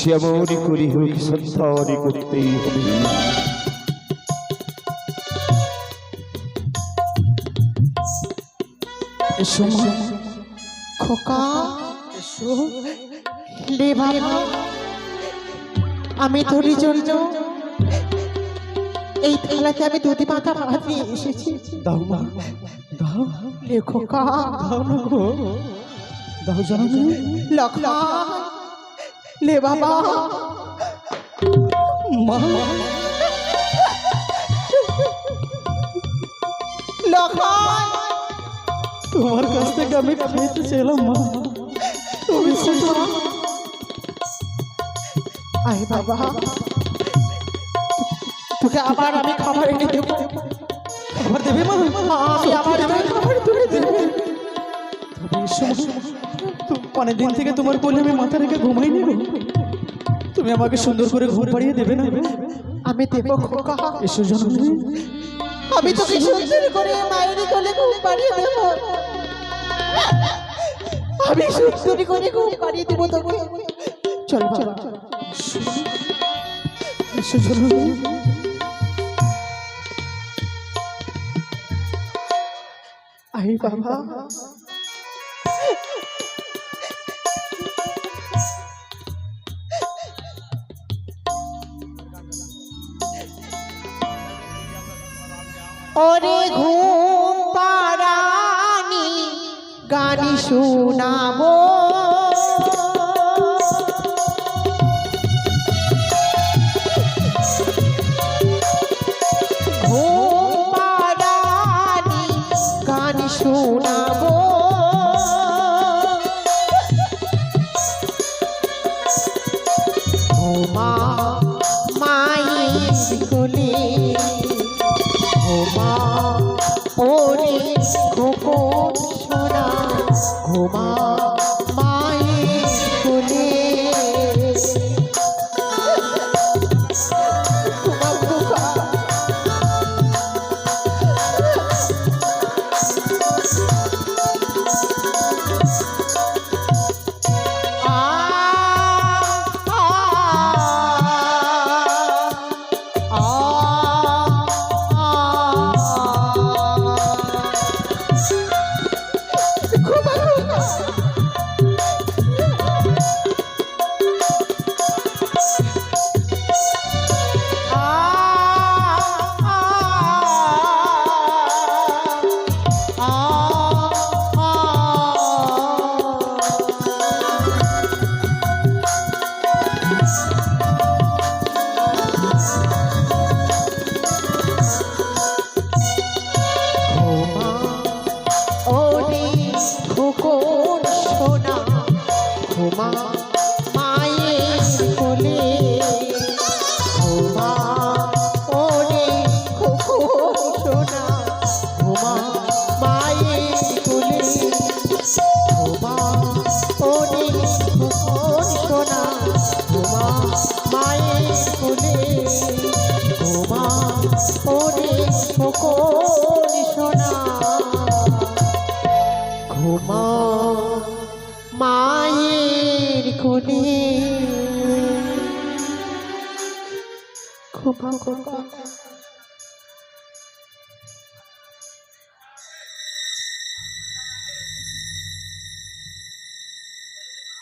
যেমনই করি হোক সন্তানই করতেই হবে। খোকা আমি তোর জন্য এই থালাতে আমি দুধি পাতা ভাত এসেছি। দাও মা দাও। লে খোকা। দাও না গো। দাও জানি লে বাবা। মা। তোমার কাছ থেকে আমি খেতে চাইলাম মা। তুমি আয় বাবা। তোকে আবার আমি খাবার এনে দেবো। খাবার দেবে মা? আবার খাবার তুলে দেবো। তবে অনেক দিন থেকে তোমার কোলে আমি মাথা রেখে ঘুমাই নেব তুমি আমাকে সুন্দর করে ঘুম পাড়িয়ে দেবে না? আমি দেবো খোকা এসো জানি আমি তোকে সুন্দর করে মায়ের কোলে ঘুম পাড়িয়ে দেব। আমি সুন্দর করে ঘুম পাড়িয়ে দেবো তোকে। চল বাবা। এসো জানি আই বাবা। শোনাবো ঘুমা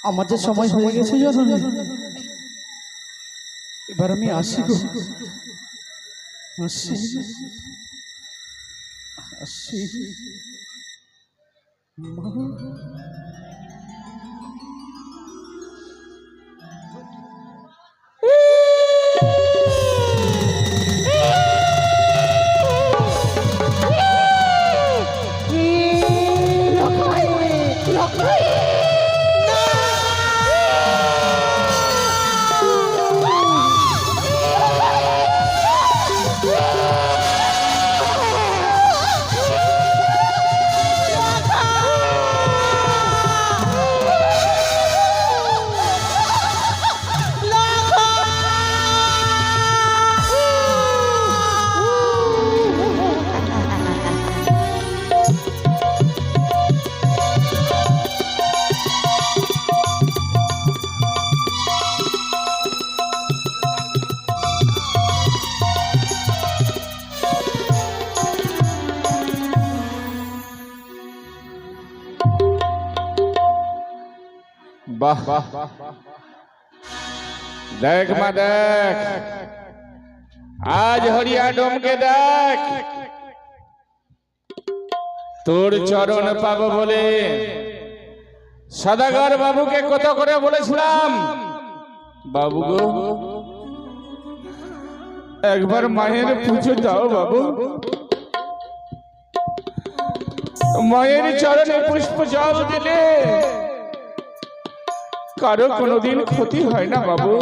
আমার যে সময় হয়ে গেছে এবার আমি আসি গো। আসি। আসি। মা। বাহ দেখ মা দেখ। আজ হরিয়া ডোমকে দেখ। তোর চরণ পাবো বলে সদাগর বাবুকে কত করে বলেছিলাম। বাবু গো, একবার মায়ের পুজো দাও বাবু। মায়ের চরণে পুষ্প জল দিলে কারও কোনোদিন ক্ষতি হয় না বাবু।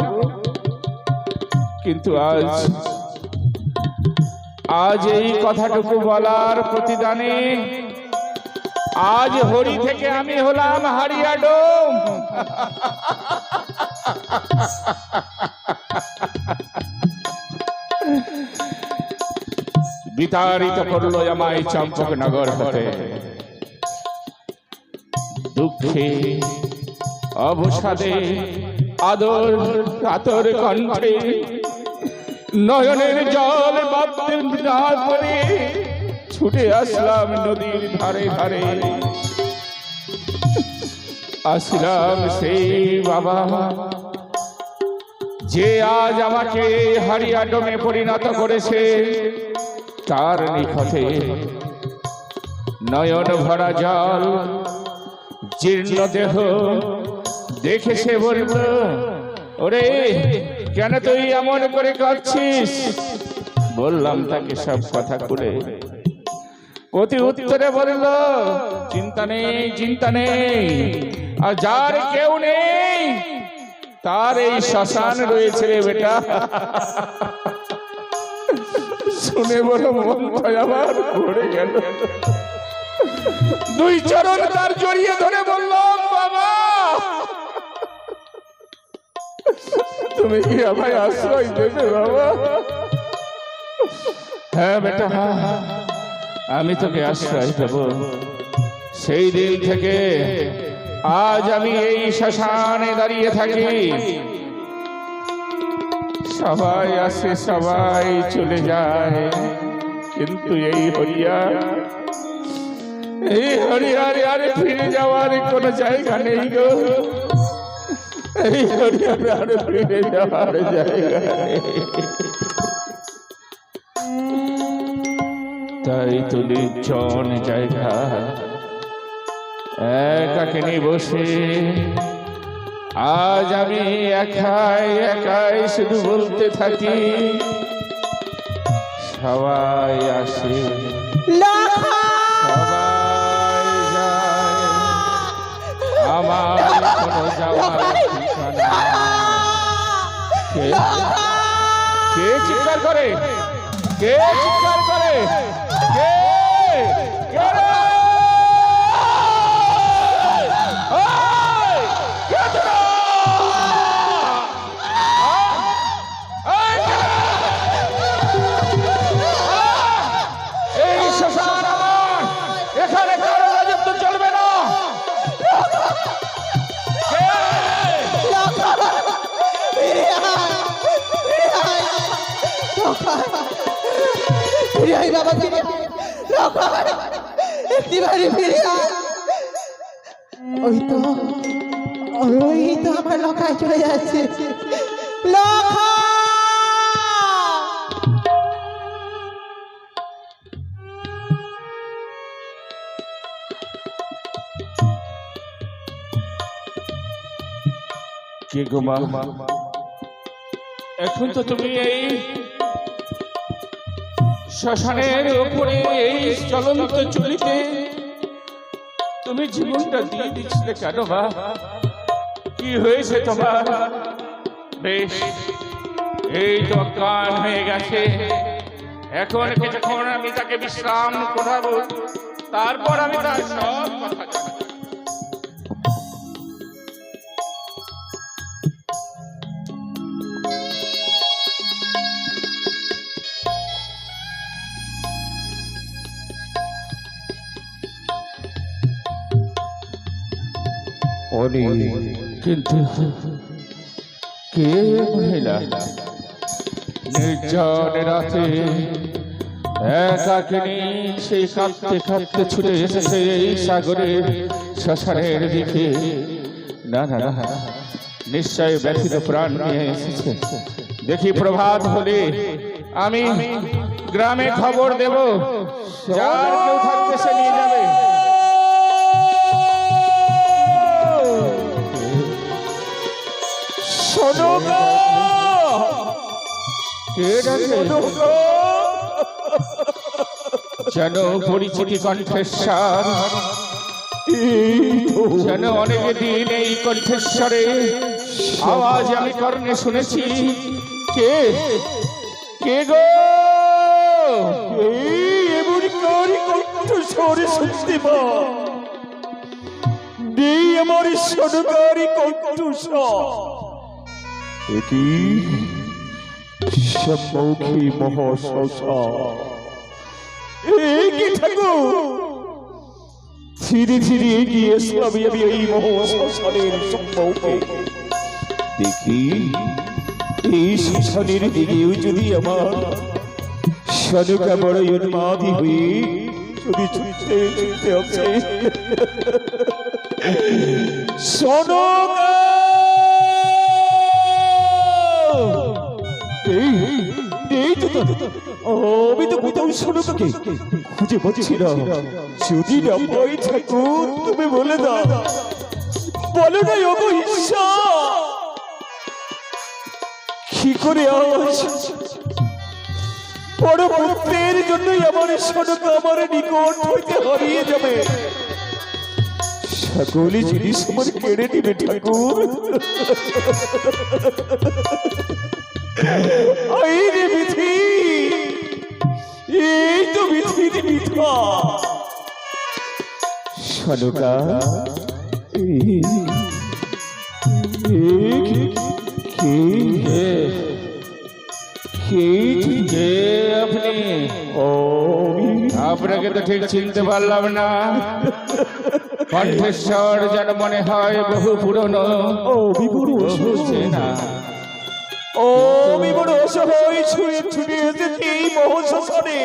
কিন্তু আজ আজ এই কথাটুকু বলার প্রতিদানে আজ হরি থেকে আমি হলাম হারিয়া ডোম। বিতাড়িত করল আমায় চম্পক নগর হতে। দুঃখে অবসাদে আদর কাতর কণ্ঠে নয়নের জল করে ছুটে আসলাম নদীর ধারে ধারে। আসলাম সেই বাবা যে আজ আমাকে হারিয়া ডোমে পরিণত করেছে, তার নিকটে নয়ন ভরা জল, জীর্ণ দেহ দেখে সে বলল ওরে, কেন তুই এমন করে কাঁদছিস? বললাম তাকে সব কথা করে অতি উত্তরে বলল, চিন্তা নেই চিন্তা নেই। আর যার কেউ নেই, তার এই শ্মশান রয়েছে রে বেটা। শুনে বলো মন আমার পড়ে গেল। দুই চরণ তার জড়িয়ে ধরে বললাম তুমি কি আমায় আশ্রয় দেবে, বাবা? হ্যাঁ বেটা হ্যাঁ হ্যাঁ। আমি তোকে আশ্রয় দেব। সেই দিন থেকে আজ আমি এই শ্মশানে দাঁড়িয়ে থাকি। সবাই আসে, সবাই চলে যায়। কিন্তু এই হরিয়া এই হরিয়ারে আরে ফিরে যাওয়ার কোনো জায়গা নেই গো। জায়গা তাই তো নির্জন জায়গা। একাকে বসে। আজ আমি একাই একাই শুধু বলতে থাকি। সবাই আসে। সবাই আমার কোনো যাওয়ার ঠিকানা। কে চিৎকার করে? কে চিৎকার করে? একটিবারে ফিরে ওই তো ওই তো আমার লখায় চলে যাচ্ছে। লখা! কে গো মা? এখন তো তুমি এই শ্মশানের উপরে এই চলন্ত চুলিতে তুমি জীবনটা দিয়ে দিচ্ছিলে কেন মা? কি হয়েছে তোমার? বেশ, এই তো কান হয়ে গেছে। এখন কিছুক্ষণ আমি তাকে বিশ্রাম করাবো, তারপর আমি তার সব কথা জানাব। কিন্তু কে মহিলা নির্জন রাতে একাকিনী সেই কাঁদতে কাঁদতে ছুটে এসেছে এই সাগরের শ্মশানের দিকে। না না না নিশ্চয় ব্যথিত প্রাণ নিয়ে এসেছে। দেখি প্রভাত হলে আমি গ্রামে খবর দেব। যার কেউ থাকবে সে কে ডাকে? শোনো গো যেন পরিচিতি কণ্ঠেশ্বর যেন অনেক দিন এই কণ্ঠেশ্বরে আওয়াজ আমি কর্ণে শুনেছি। কে? কে গো? এমন কারি কণ্ঠ স্বরে শুনতে পা আমার সনকারি কণ্ঠ একই সম্মুখী কি ঠাকুর? ধীরে ধীরে এগিয়ে এসলাম আমি এই মহাশ্মশানের সম্মুখে। দেখি, এই শ্মশানের দিকেও যদি আমার সনকা বড় উন্মাদি হয়ে যদি ছুটতে ছুটতে আছে সনকা এই এই তো আমি তো কোথাও সনকাকে খুঁজে যদি না ঠাকুর, তুমি বলে দাও। বলো না ঈশ্বর কি করে বড় পুত্রের জন্যই আমার সনক আমার নিকট হইতে হারিয়ে যাবে। সকলে জিনিস আমার কেড়ে নিবে ঠাকুর। এই রে বিধি। এই তো বিধির বিধা সনকা এই এই কি- কি কে কে কে আপনি? ও আপনাকে তো ঠিক চিনতে পারলাম না। কণ্ঠেশ্বর যেন মনে হয় বহু পুরনো। বহু চেনা ও বড় অসহায় ছুঁয়ে ছুটে এসেছি এই মহশ্মশানে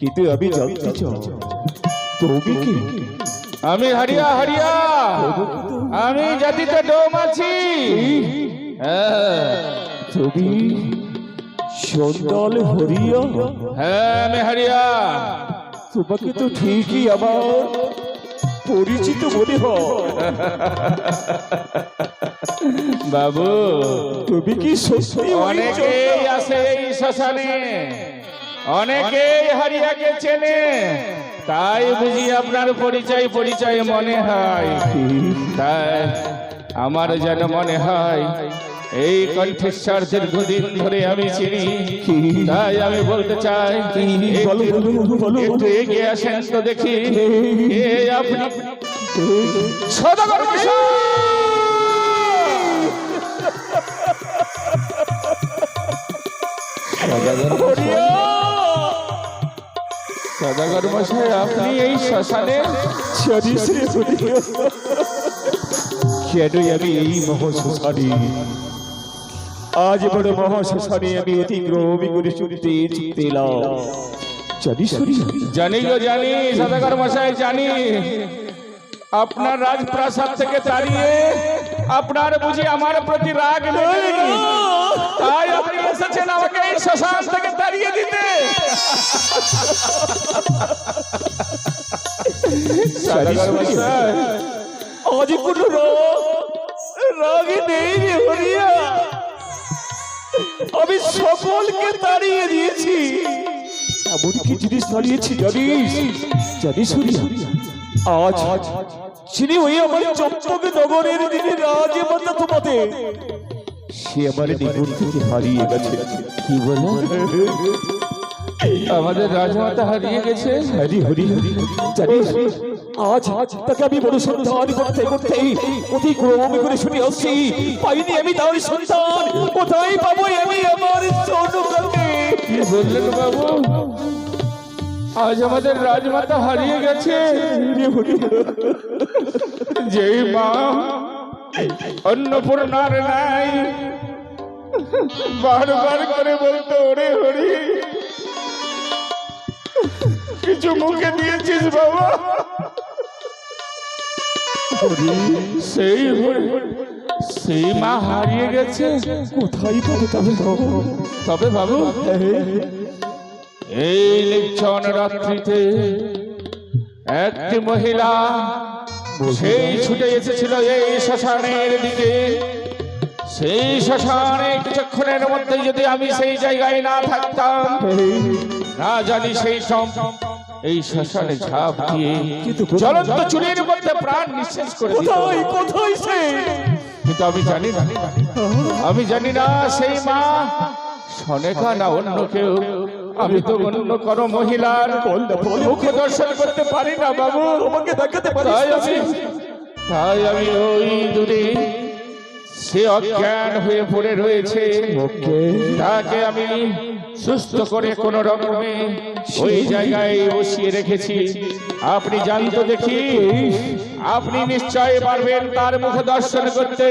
কিন্তু আমি জানতে তুমি কি? আমি হারিয়া হারিয়া। আমি জাতিতে ডোম আছি। হ্যাঁ তুমি হরিয়া? হ্যাঁ আমি হারিয়া। তোমাকে তো ঠিকই আমার পরিচিত মনে হয় বাবু। তুমি কি সত্যি অনেকেই আছে এই শ্মশানে। অনেকেই হারিয়াকে চেনে। তাই বুঝি আপনার পরিচয় পরিচয় মনে হয়। তাই আমার যেন মনে হয় এই কণ্ঠেশ্বর দীর্ঘদিন ধরে আমি চিনি। তাই আমি বলতে চাই। একটু এগিয়ে আসেন তো দেখি। আপনি? সদাগর মশাই! সদাগর মশাই। আপনি এই শ্মশানে? কেন আমি এই মহাশ্মশানে আজ বড় মহাশ্মশানে আমি অতিক্রম করে ছুটতে ছুটতে এলাম জানিস হরিয়া জানি গো জানি সদাগর মশাই জানি আপনার রাজপ্রাসাদ থেকে তাড়িয়ে আপনার বুঝি আমার প্রতি রাগ নেই তাই আপনি এসেছেন আমাকে এই শ্মশান থেকে তাড়িয়ে দিতে সদাগর মশাই আজ কোনো রাগ রাগে নেই রে হরিয়া আমি সকলকে তাড়িয়ে দিয়েছি। এমনকি জিনিস তাড়িয়েছি জানিস? জানিস আজ চিনি ওই আমার চম্পক নগরের দিনে রাজে মাতা তোমাতে সে আমার নিকট থেকে হারিয়ে গেছে। কি বলে? আমাদের রাজমাতা হারিয়ে গেছে। হরি হরি জানিস আজ তাকে আমি বড় সন্ধান করতে করতে অতিক্রম করে শুনে আসছি। পাইনি আমি তার সন্তান কোথায় পাবো আমি আমার সোনুকাকে কি বললেন বাবু? আজ আমাদের রাজমাতা হারিয়ে গেছে। যেই মা অন্নপূর্ণার নাই বারবার করে বলতো ওরে হরি কিছু মুখে দিয়েছিস বাবা? সেই সেই মা হারিয়ে গেছে। কোথায় পাবো তবে তবে বাবু এই নির্জন রাত্রিতে একটি মহিলা সেই ছুটে এসেছিল এই শ্মশানের দিকে। সেই শ্মশানে কিছুক্ষণের মধ্যে যদি আমি সেই জায়গায় না থাকতাম না জানি সেই সব এই শ্মশানে ঝাঁপ দিয়ে? জ্বলন্ত চুরির মধ্যে প্রাণ নিঃশেষ করে। কোথায় কোথায় সে? কিন্তু আমি জানি না। আমি জানি না সেই মা। সনেকা না অন্য কেউ। আমি তো অন্য কোনো মহিলার মুখ দর্শন করতে পারি না বাবু। আমাকে দেখাতে আমি তাই আমি ওই দূরে সে অজ্ঞান হয়ে পড়ে রয়েছে তাকে আমি সুস্থ করে কোন রকমে ওই জায়গায় বসিয়ে রেখেছি। আপনি জানতো দেখি, আপনি নিশ্চয় পারবেন তার মুখ দর্শন করতে।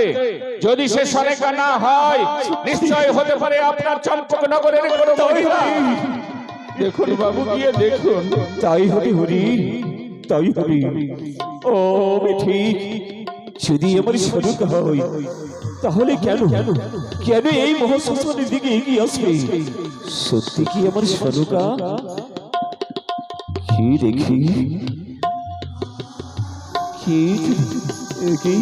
যদি সে সরেকা না হয়, নিশ্চয় হতে পারে আপনার চম্পক নগরের কোনো দেখুন বাবু, গিয়ে দেখুন। তাই হবে হরি, তাই হবে ও ঠিক যদি আমার স্বরূপ হয়। তাহলে কেন? কেন? এই মহাশ্মশানের দিকে এগিয়ে আসবে? সত্যি কি আমার স্বরূপা কি দেখি কি কি?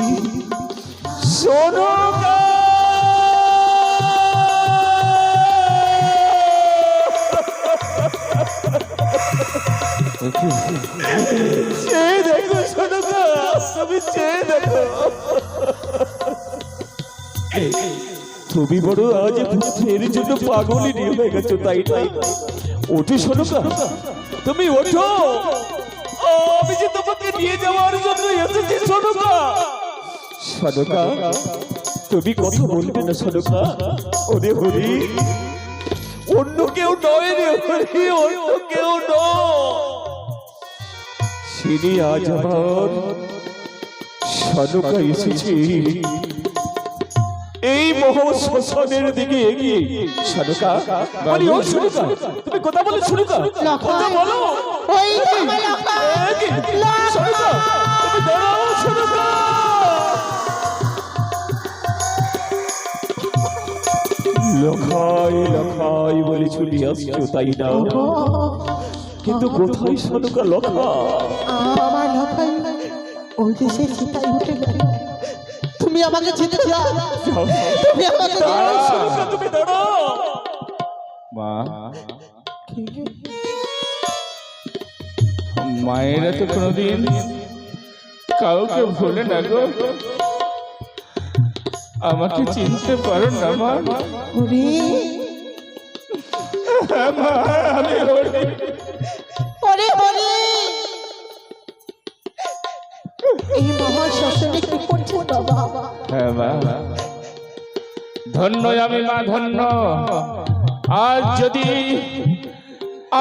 সোনুকা চেয়ে দেখো সোনুকা তুমি চেয়ে দেখো। তুমি বড়, আজ পুত্রের জন্য পাগলি নিয়ে হয়ে গেছো, তাই তাই ওঠো সোনুকা তুমি ওঠো। আমি যে তোমাকে নিয়ে যাওয়ার জন্য এসেছি সোনুকা সোনুকা তুমি কথা বলবে না সোনুকা ওরে হরি। অন্য কেউ নয় রে হরি, অন্য কেউ নয়। আজ আমার। সনকা এসেছি। এই মহ শ্মশানের দিকে এগিয়ে। সনকা আরে ও সনকা। তুমি কথা বলো সনকা। কথা বলো। ওই সনকা তুমি দাঁড়াও সনকা। লখাই লখাই বলে ছুটি আসছো তাই না? কিন্তু কোথায় সনকা লখা? আমার লক্ষাই ওই সীতাই উঠে গেল। তুমি আমাকে ছেড়ে দাও। তুমি আমাকে। তুমি দাঁড়াও মা। মায়েরা তো কোনোদিন কাউকে ভুলে না গো। আমাকে চিনতে পারো না মা। ওরে মা, আমি হ্যাঁ ধন্য আমি মা, ধন্য। আজ যদি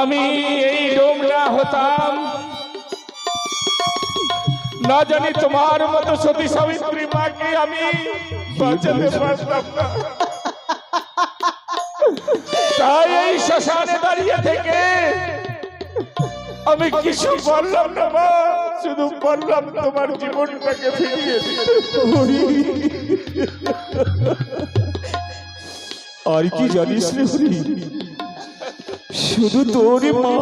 আমি এই ডোম না হতাম, না জানি তোমার মতো সতী সাবিত্রী মাকে আমি তাই এই শ্মশানে দাঁড়িয়ে থেকে আমি কিছু বললাম না মা। শুধু বললাম তোমার জীবনটাকে ফিরিয়ে আর কি জানিস রে শুধু তোর মা।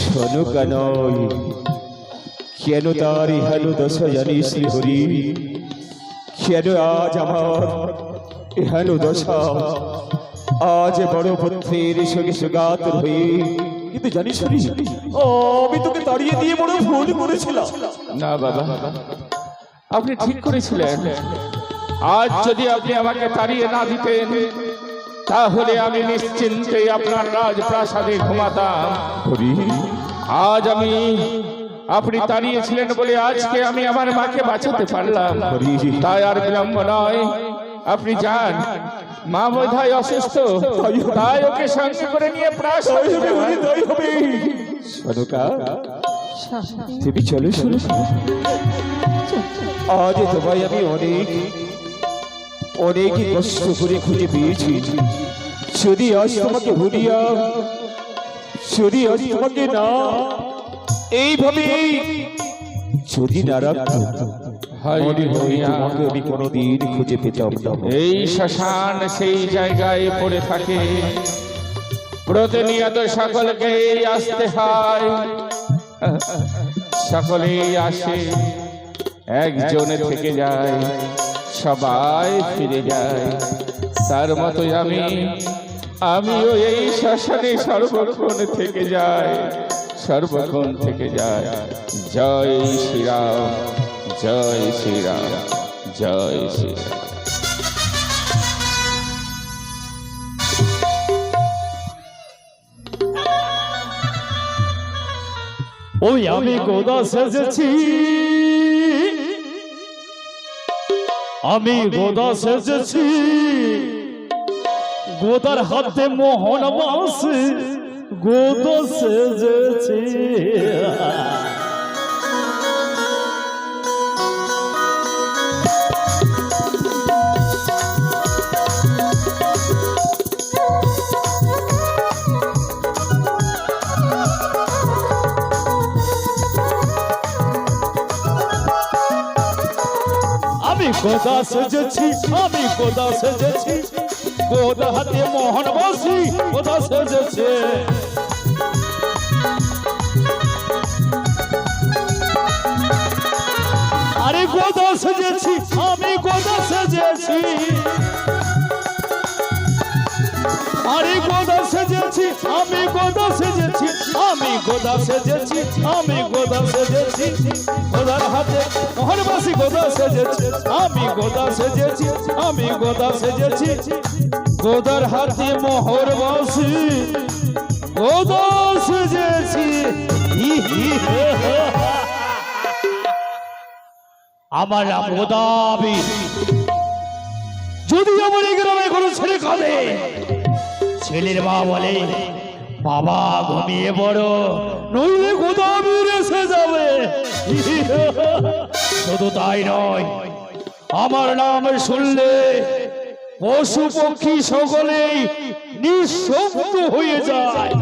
সনকা নয় কেন তার ইহানো দশা জানিস রে হরি? কেন আজ আমার ইহানো দশা? আজ বড় পুত্রের সঙ্গে সুগাত হয়ে কিন্তু জানিস ও, আমি তোকে তাড়িয়ে দিয়ে বড় ভুল করেছিলাম। না বাবা। আপনি ঠিক করেছিলেন। আজ যদি আপনি আমাকে তাড়িয়ে না দিতেন তাহলে আমি নিশ্চিন্তে আপনার রাজপ্রাসাদে ঘুমাতাম। আজ আমি আপনি তাড়িয়েছিলেন বলে আজকে আমি আমার মাকে বাঁচাতে পারলাম। তাই আর বিলম্ব নয়। আপনি যান। মা বোধ হয় অসুস্থ। তাই ওকে সঙ্গে করে নিয়ে তুমি চলো শুনো আজ তোমায় আমি অনেক অনেক কষ্ট করে খুঁজে পেয়েছি। যদি আজ তোমাকে ভুলিয়া যদি আজ তোমাকে না এইভাবে যদি না রাখতো। হয় তোমাকে আমি কোনোদিন খুঁজে পেতাম না। এই শ্মশান সেই জায়গায় পড়ে থাকে। প্রতিনিয়ত সকলকে আসতে হয়। সকলেই আসে একজন থেকে যায় সবাই ফিরে যায়। তার মতোই আমি আমিও এই শ্মশানে সর্বক্ষণ থেকে যাই সর্বক্ষণ থেকে যায়। জয় শ্রীরাম। জয় শ্রীরাম জয় শ্রীরাম। ওই আমি গোদা সেজেছি। আমি গোদা সেজেছি। গোদার হাতে মোহন বাস গোদা সেজেছি। গোদা সেজেছি, আমি গোদা সেজেছি। গোদা হাতে মোহন বসি, গোদা সেজেছে। আরে গোদা সেজেছি, আমি গোদা সেজেছি। আরে গোদা সেজেছি, আমি গোদা সেজেছি, আমি গোদা সেজেছি, আমি গোদা সেজেছি, গোদার হাতে মোহন বাসি গোদা সেজেছি, আমি গোদা সেজেছি, আমি গোদা সেজেছি, গোদার হাতে মোহর বাসি, গোদা সেজেছি হি হি, হে হে। আমার নাম গোদাবি যদি আমার এই গ্রামে কোনো ছেলে কাঁদে ছেলের মা বলে বাবা ঘুমিয়ে পড়ো। নইলে গোদামির এসে যাবে? শুধু তাই নয় আমার নাম শুনলে পশু পক্ষী সকলেই নিঃশব্দ হয়ে যায়।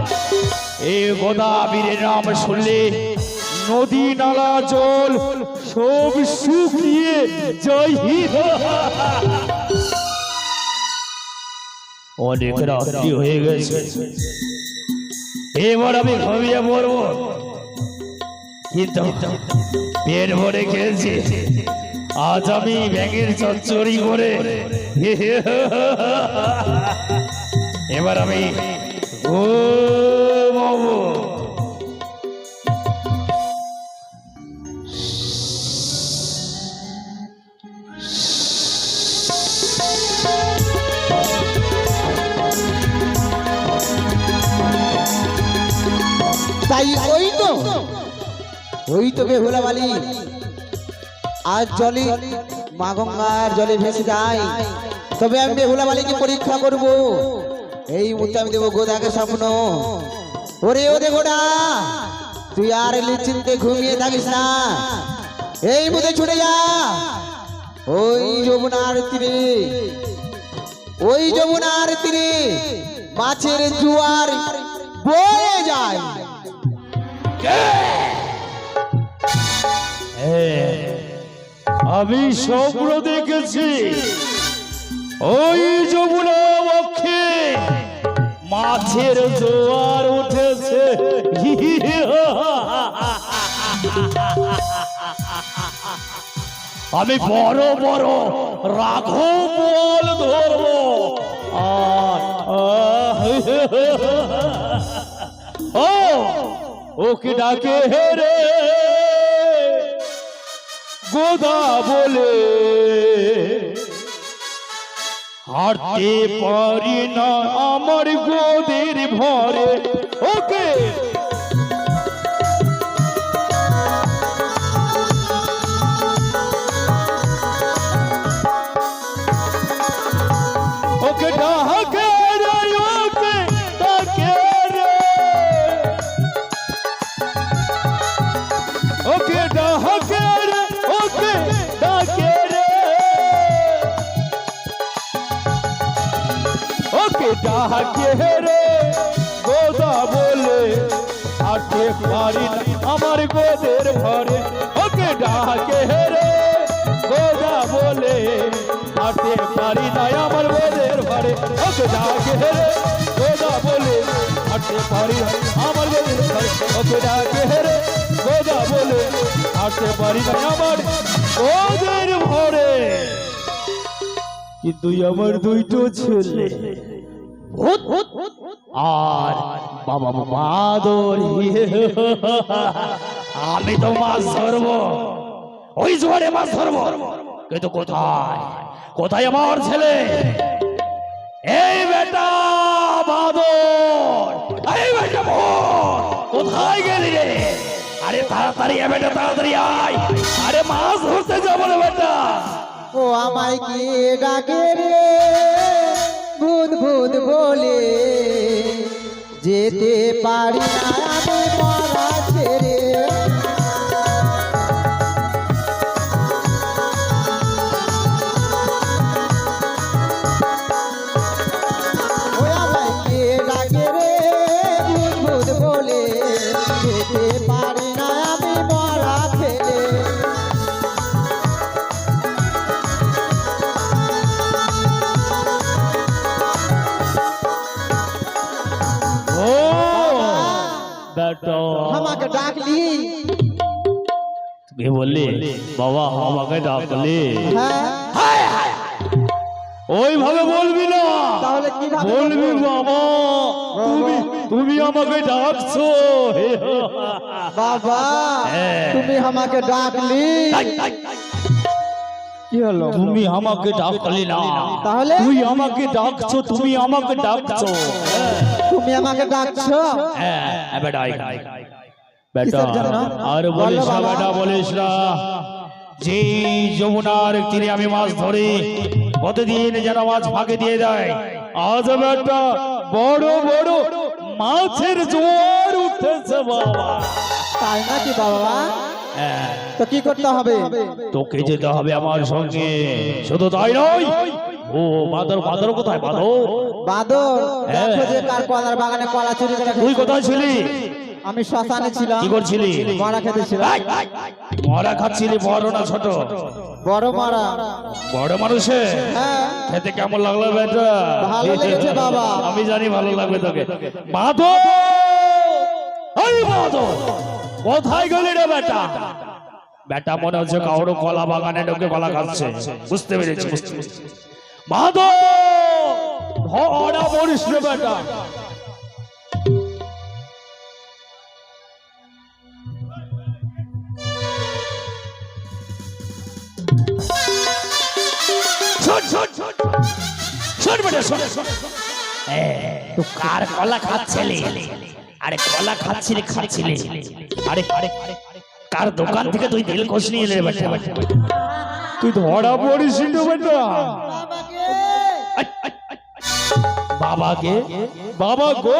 এই গোদাবীরের নাম শুনলে নদী নালা জল সব শুকিয়ে জয় অনেক রাত্রি হয়ে গেছে? এবার আমি ঘুমিয়ে পড়ব। কিন্তু পেট ভরে খেয়েছি। আজ আমি ব্যাঙের চচ্চড়ি করে। এবার আমি ও বাবু তাই ওই তো। ওই তো বেহুলা বালি আজ জলে মা গঙ্গার জলে ভেসে যায়। তবে আমি বেহুলা বালিকে পরীক্ষা করব। এই মুহূর্তে আমি দেবো গোদাকে স্বপ্ন। ওরে ওরে গোডা তুই আর নিশ্চিন্তে ঘুমিয়ে থাকিস না। এই মুহূর্তে ছুটে যা। ওই যমুনার তীরে। ওই যমুনার তীরে মাছের জুয়ার বয়ে যায়। আমি স্বপ্ন দেখেছি। ওই যমুনা বক্ষে মাছের জোয়ার উঠেছে। আমি বড় বড় রাঘব বল ধরবো। ও ওকে ডাকে হেরে গোদা বলে হারতে পারি না আমার গোদের ভরে। ওকে? ওকে ডাকে রে, গোদা বলে, আটে পারি আমার গোদের ঘরে। ওকে ডাকে রে, গোদা বলে হাঁটতে পারি না আমার বোধের ঘরে। ওকে ডাকে রে, গোদা বলে হাঁটতে পারি আমার বোধের ঘরে। ওকে ডাকে রে, গোদা বলে হাঁটতে পারি না আমার বোধের ঘরে। কিন্তু আমার দুইটো ছেলে। আর বাবা বাদর আমি তো মাছ ধরবো। ওই জোয়ারে মাছ ধরবো। কিন্তু কোথায়? কোথায় আমার ছেলে? এই বেটা বাদর এই বেটা কোথায় গেলি রে? আরে তাড়াতাড়ি এ বেটা, তাড়াতাড়ি আয়। আরে মাছ ধরতে যাব রে বেটা। ও আমায় কি ডাকে রে? ভূত ভূত বলে যেতে পারি না আমি বললি? বাবা আমাকে ডাকলি। ওইভাবে বলবি না। বলবি বাবা তুমি তুমি আমাকে ডাকছো। বাবা। তুমি আমাকে ডাকলি। কি হলো? তুমি আমাকে ডাকলি না। তাহলে? তুই আমাকে ডাকছো তুমি আমাকে ডাকছো। তুমি আমাকে ডাকছো? হ্যাঁ বেটা আয়। বেটা? আর বলিস না বেটা বলিস না। যে যমুনার তীরে আমি মাছ ধরি প্রতিদিন যেন মাছ ফাঁকে দিয়ে দেয়। আজ বড় বড় মাছের জোয়ার উঠেছে বাবা। তাই নাকি বাবা? হ্যাঁ, তো কি করতে হবে? তোকে যেতে হবে আমার সঙ্গে। শুধু তাই নয় ও বাদর বাদর কোথায়? বাদর? বাদর? হ্যাঁ। দেখো যে কার কলার বাগানে কলা চুরি করে তুই কোথায় ছিলি? আমি শ্মশানে ছিলাম। কি করছিলি? মারা খেতেছিলাম মরা খাচ্ছিলি বড় না ছোট? বড় মারা। বড় মানুষে? হ্যাঁ। খেতে কেমন লাগল বেটা? ভালো লেগেছে বাবা। আমি জানি ভালো লাগবে তোকে। বাঁধো! এই বাঁধো! কোথায় গেলি রে বেটা? বেটা মনে হচ্ছে কাউর কলা বাগানে ঢোকে কলা খাচ্ছে। বুঝতে পেরেছি বুঝতে পেরেছি। বাঁধো! ধরা পড়িস রে বেটা। শোন বেটা শোন। শোন তো কার কলা খাচ্ছিলি? আরে কলা খাচ্ছিলি খাচ্ছিলি। আরে আরে কার দোকান থেকে তুই দিল কোষ নিয়ে এলে বেটা? তুই ধরা পড়িস বেটা। বাবাকে? বাবা গো!